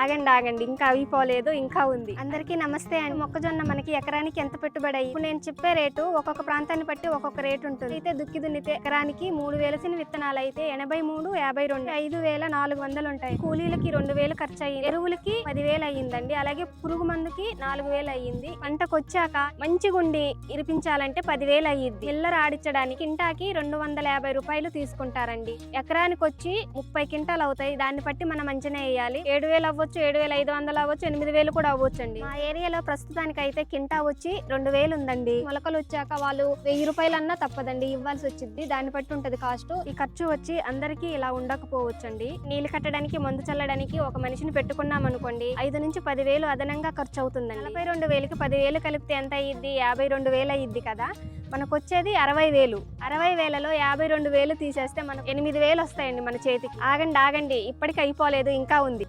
ఆగండి ఆగండి. ఇంకా అయిపోలేదు ఇంకా ఉంది. అందరికీ నమస్తే అండి. మొక్కజొన్న మనకి ఎకరానికి ఎంత పెట్టుబడి అయ్యి? ఇప్పుడు నేను చెప్పే రేటు ఒక్కొక్క ప్రాంతాన్ని బట్టి ఒక్కొక్క రేటు ఉంటుంది. అయితే దుక్కి దున్నితే ఎకరానికి మూడు వేలసిన విత్తనాలు అయితే ఎనభై మూడు యాభై రెండు ఐదు వేల నాలుగు వందలు ఉంటాయి. కూలీలకి రెండు వేలు ఖర్చు అయ్యింది. ఎరువులకి పదివేలు అయ్యిందండి. అలాగే పురుగు మందుకి నాలుగు వేలు అయ్యింది. పంటకు వచ్చాక మంచి గుండి ఇరిపించాలంటే పదివేలు అయ్యింది మిల్లర్ ఆడించడానికి కింటాకి రెండు వందల యాభై రూపాయలు తీసుకుంటారండి. ఎకరానికి వచ్చి ముప్పై కింటాలు అవుతాయి. దాన్ని బట్టి మనం అంచనా వేయాలి. ఏడు వేలు అవ్వచ్చు ఏడు వేల ఐదు వందలు అవ్వచ్చు ఎనిమిది వేలు కూడా అవ్వచ్చు అండి మా ఏరియాలో ప్రస్తుతానికి అయితే కింటా వచ్చి రెండు వేలు ఉందండి మొలకలు వచ్చాక వాళ్ళు వెయ్యి రూపాయలన్నా తప్పదండి ఇవ్వాల్సి వచ్చింది దాన్ని బట్టి ఉంటది కాస్ట్. ఈ ఖర్చు వచ్చి అందరికీ ఇలా ఉండకపోవచ్చండి. నీళ్ళు కట్టడానికి మందు చల్లడానికి ఒక మనిషిని పెట్టుకున్నాం అనుకోండి ఐదు నుంచి పదివేలు అదనంగా ఖర్చు అవుతుందండి నలభై రెండు వేలకి పదివేలు కలిపితే ఎంత అయ్యిద్ది యాభై రెండు వేలు అయ్యిద్ది కదా. మనకు వచ్చేది అరవై వేలు. అరవై వేలలో యాభై రెండు వేలు తీసేస్తే మనం ఎనిమిది వేలు వస్తాయండి మన చేతికి. ఆగండి ఆగండి. ఇప్పటికి అయిపోలేదు ఇంకా ఉంది.